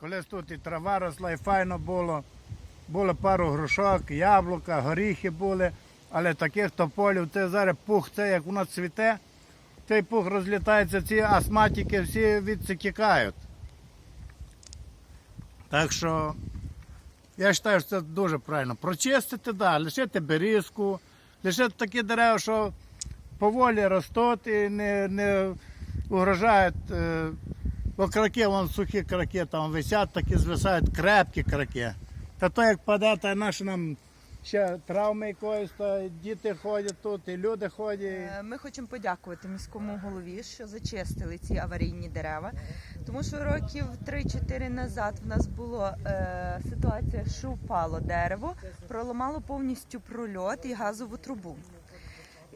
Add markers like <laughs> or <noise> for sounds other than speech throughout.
Колись тут і трава росла, і файно було. Було пару грушок, яблука, горіхи були, але таких тополів, це зараз пух, це як воно цвіте, цей пух розлітається, ці астматики всі відсікають. Так що я вважаю, що це дуже правильно. Прочистити, да, лишити берізку, лишити такі дерева, що поволі ростуть і не, не угрожають. Е, бо краки, вон сухі краки там висять, такі звисають крепкі краки. Та то як паде, то наші нам ще травми якоїсь, то діти ходять тут, і люди ходять. Е, Ми хочемо подякувати міському голові, що зачистили ці аварійні дерева. Тому що років 3-4 назад в нас була е, ситуація, що впало дерево, проламало повністю прольот і газову трубу.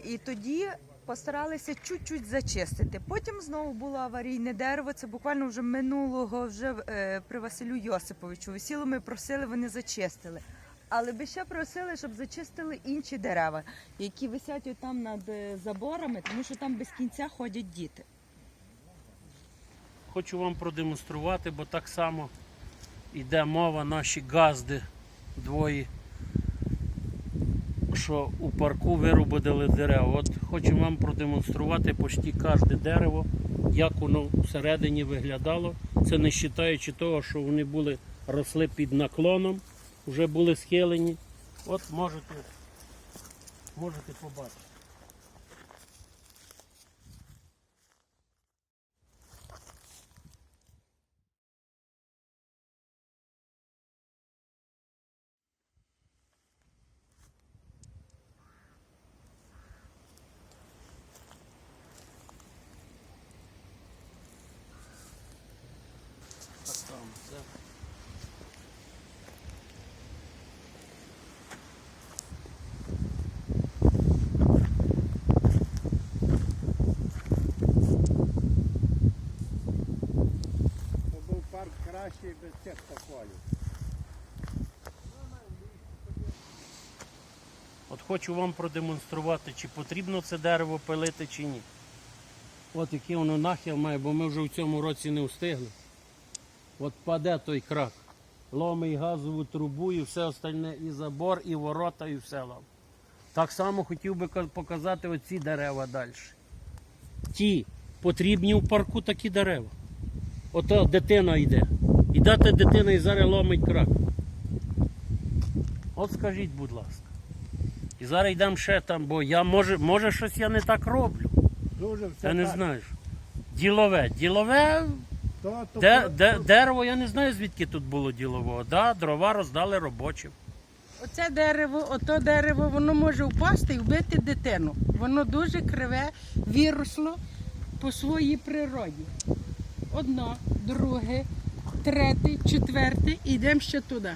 І тоді постаралися чуть-чуть зачистити. Потім знову було аварійне дерево. Це буквально вже минулого, вже е, при Василю Йосиповичу. Весіло ми просили, вони зачистили. Але би ще просили, щоб зачистили інші дерева, які висять там над е, заборами, тому що там без кінця ходять діти. Хочу вам продемонструвати, бо так само йде мова наші газди двоє, що у парку вирубили дерева. От хочу вам продемонструвати почти кожне дерево, як воно всередині виглядало. Це не вважаючи того, що вони були росли під наклоном, вже були схилені. От можете, можете побачити. Парк кращий без цих тополів. От хочу вам продемонструвати, чи потрібно це дерево пилити, чи ні. От який воно нахил має, бо ми вже в цьому році не встигли. От паде той крак. Ломить газову трубу і все остальне, і забор, і ворота, і все лом. Так само хотів би показати оці дерева далі. Ті потрібні в парку такі дерева. Ото дитина йде. І дати дитина і зараз ломить крак. От скажіть, будь ласка. І зараз йдемо ще там, бо я може, може щось я не так роблю. Дуже все Я не так. знаю. Ділове. Ділове, То, то, де, то- де, дерево, я не знаю, звідки тут було ділового. Да, дрова роздали робочим. Оце дерево, ото дерево, воно може впасти і вбити дитину. Воно дуже криве, виросло по своїй природі. Одно, друге, третє, четверте, і йдемо ще туди.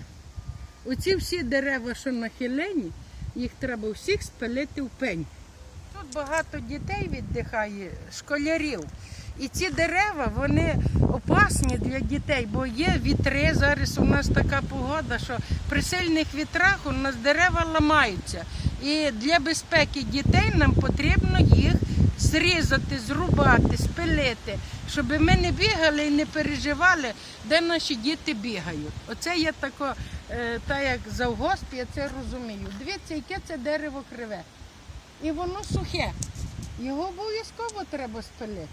Оці всі дерева, що нахилені, їх треба всіх спалити в пень. Тут багато дітей віддихає, школярів. І ці дерева вони опасні для дітей, бо є вітри. Зараз у нас така погода, що при сильних вітрах у нас дерева ламаються. І для безпеки дітей нам потрібно їх зрізати, зрубати, спилити, щоб ми не бігали і не переживали, де наші діти бігають. Оце є тако, е, та як завгосп, я це розумію. Дивіться, яке це дерево криве. І воно сухе. Його обов'язково треба спилити.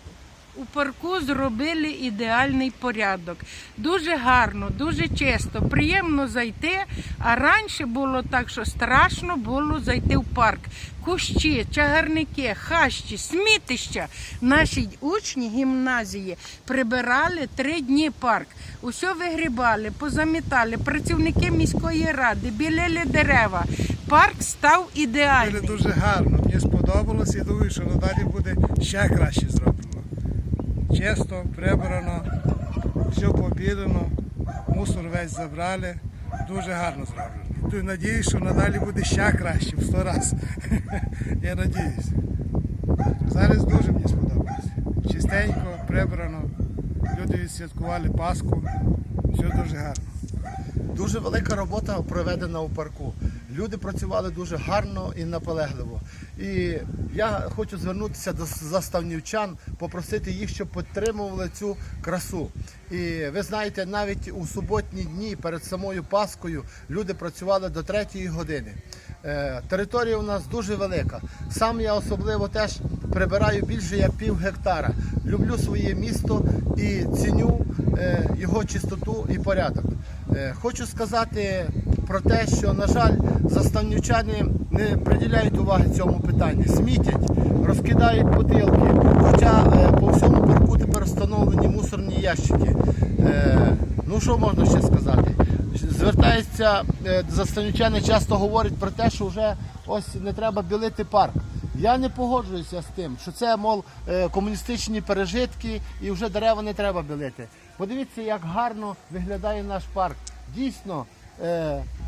У парку зробили ідеальний порядок. Дуже гарно, дуже чисто, приємно зайти. А раніше було так, що страшно було зайти в парк. Кущі, чагарники, хащі, смітища. Наші учні гімназії прибирали три дні парк. Усе вигрібали, позамітали. Працівники міської ради, білили дерева. Парк став Було ідеальний. дуже гарно. Мені сподобалось і думаю, що надалі буде ще краще зроблено. Чисто, прибрано, все побілено, мусор весь забрали. Дуже гарно зроблено. Ту надіюсь, що надалі буде ще краще в сто разів. <laughs> Я надіюсь. Зараз дуже мені сподобалось. Чистенько, прибрано. Люди відсвяткували Пасху. Все дуже гарно. Дуже велика робота проведена у парку. Люди працювали дуже гарно і наполегливо. І я хочу звернутися до заставнівчан, попросити їх, щоб підтримували цю красу. І ви знаєте, навіть у суботні дні перед самою Паскою люди працювали до третьої години. Е, Територія у нас дуже велика. Сам я особливо теж прибираю більше як пів гектара. Люблю своє місто і ціню е, його чистоту і порядок. Е, Хочу сказати про те, що, на жаль, заставнівчани не приділяють уваги цьому питанню. Смітять, розкидають бутилки. Хоча е, по всьому парку тепер встановлені мусорні ящики. Е, Ну що можна ще сказати? Звертаються е, часто говорять про те, що вже ось не треба білити парк. Я не погоджуюся з тим, що це, мов, комуністичні пережитки і вже дерева не треба білити. Подивіться, як гарно виглядає наш парк. Дійсно,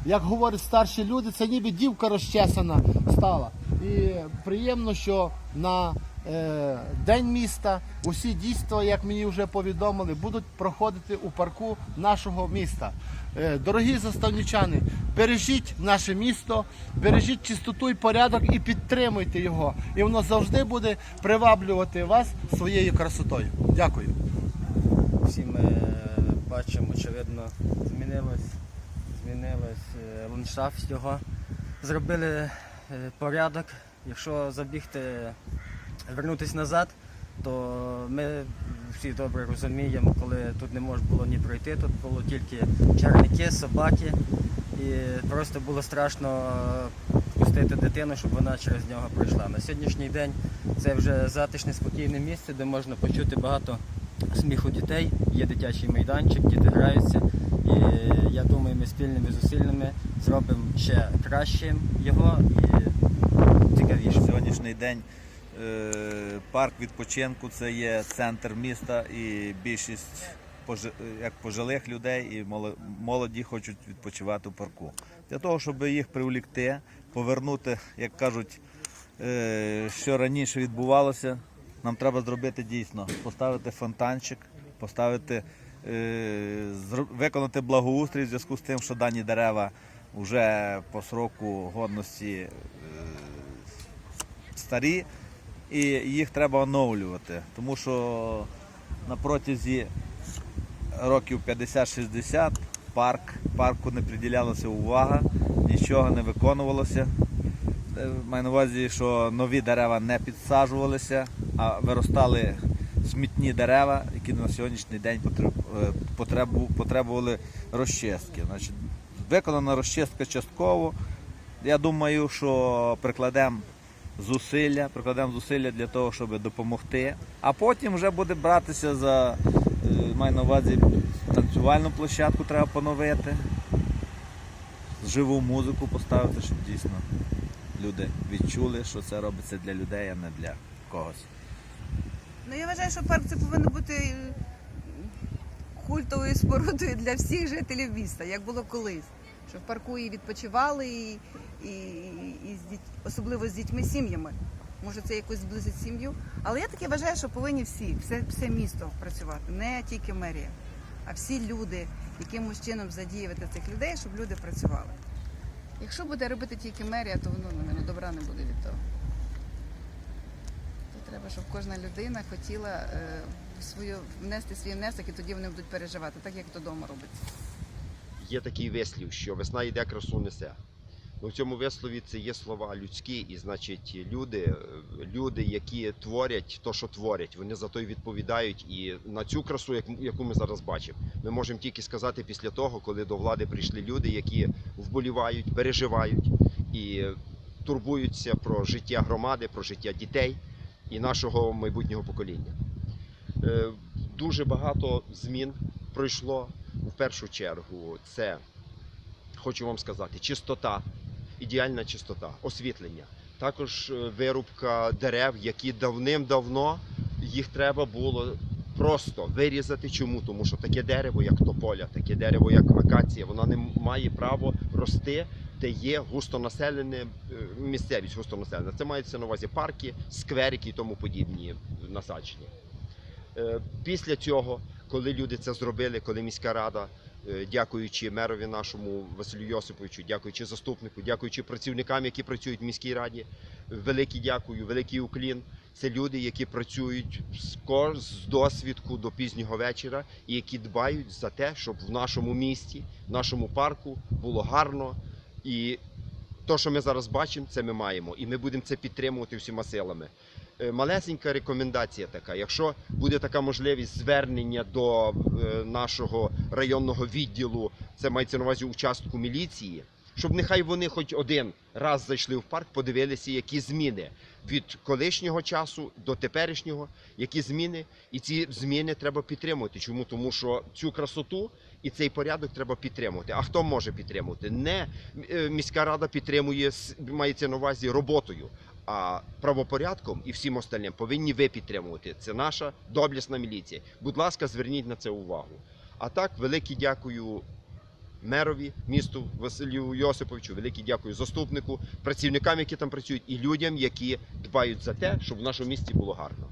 як говорять старші люди, це ніби дівка розчесана стала. І приємно, що на е, День міста усі дійства, як мені вже повідомили, будуть проходити у парку нашого міста. Е, Дорогі заставнічани, бережіть наше місто, бережіть чистоту і порядок і підтримуйте його. І воно завжди буде приваблювати вас своєю красотою. Дякую. Всі ми бачимо, очевидно, змінилось, змінилось е, ландшафт його. Зробили е, порядок. Якщо забігти, вернутися назад, то ми всі добре розуміємо, коли тут не можна було ні пройти, тут було тільки чарники, собаки. І просто було страшно пустити дитину, щоб вона через нього пройшла. На сьогоднішній день це вже затишне, спокійне місце, де можна почути багато сміху дітей, є дитячий майданчик, діти граються. І я думаю, ми спільними зусиллями зробимо ще краще його і цікавіше. Сьогоднішній день е, парк відпочинку це є центр міста і більшість як пожилих людей і моло- молоді хочуть відпочивати в парку. Для того, щоб їх привлікти, повернути, як кажуть, е, що раніше відбувалося, нам треба зробити дійсно, поставити фонтанчик, поставити, е, виконати благоустрій в зв'язку з тим, що дані дерева вже по сроку годності е, старі, і їх треба оновлювати. Тому що на протязі років 50-60 парк, парку не приділялася увага, нічого не виконувалося. Е, Маю на увазі, що нові дерева не підсаджувалися, а виростали смітні дерева, які на сьогоднішній день потреб- е, потребу- потребували розчистки. Значить, виконана розчистка частково. Я думаю, що прикладемо зусилля, прикладемо зусилля для того, щоб допомогти. А потім вже буде братися за е, маю на увазі танцювальну площадку треба поновити, живу музику поставити, щоб дійсно люди відчули, що це робиться для людей, а не для когось. Ну я вважаю, що парк це повинно бути е, культовою спорудою для всіх жителів міста, як було колись. Що в парку і відпочивали, і, і, і з діть... особливо з дітьми сім'ями. Може, це якось зблизить сім'ю. Але я таки вважаю, що повинні всі, все, все місто працювати, не тільки мерія, а всі люди, якимось чином задіювати цих людей, щоб люди працювали. Якщо буде робити тільки мерія, то воно ну, добра не буде від того. То треба, щоб кожна людина хотіла е, свою внести свій внесок, і тоді вони будуть переживати, так як то вдома робиться. є такий вислів, що весна йде, красу несе. Ну, в цьому вислові це є слова людські, і значить, люди, е, люди, які творять то, що творять, вони за то й відповідають. І на цю красу, яку ми зараз бачимо, ми можемо тільки сказати після того, коли до влади прийшли люди, які вболівають, переживають і турбуються про життя громади, про життя дітей і нашого майбутнього покоління. Е, Дуже багато змін пройшло. В першу чергу це хочу вам сказати, чистота, ідеальна чистота, освітлення. Також е, вирубка дерев, які давним-давно їх треба було просто вирізати. Чому? Тому що таке дерево, як тополя, таке дерево, як акація, вона не має право рости, де є густонаселена е, місцевість густонаселена. Це мається на увазі парки, скверики і тому подібні насадження. Е, Після цього коли люди це зробили, коли міська рада, е, дякуючи мерові нашому Василю Йосиповичу, дякуючи заступнику, дякуючи працівникам, які працюють в міській раді. Великий дякую, великий уклін. Це люди, які працюють з досвідку до пізнього вечора і які дбають за те, щоб в нашому місті, в нашому парку було гарно. І те, що ми зараз бачимо, це ми маємо. І ми будемо це підтримувати всіма силами. Е, Малесенька рекомендація така. Якщо буде така можливість звернення до е, нашого районного відділу, це мається на увазі участку міліції, щоб нехай вони хоч один раз зайшли в парк, подивилися, які зміни від колишнього часу до теперішнього, які зміни, і ці зміни треба підтримувати. Чому? Тому що цю красоту і цей порядок треба підтримувати. А хто може підтримувати? Не е, міська рада підтримує мається на увазі роботою. А правопорядком і всім остальним повинні ви підтримувати. Це наша доблісна міліція. Будь ласка, зверніть на це увагу. А так, велике дякую мерові місту Василю Йосиповичу, велике дякую заступнику, працівникам, які там працюють, і людям, які дбають за те, щоб в нашому місті було гарно.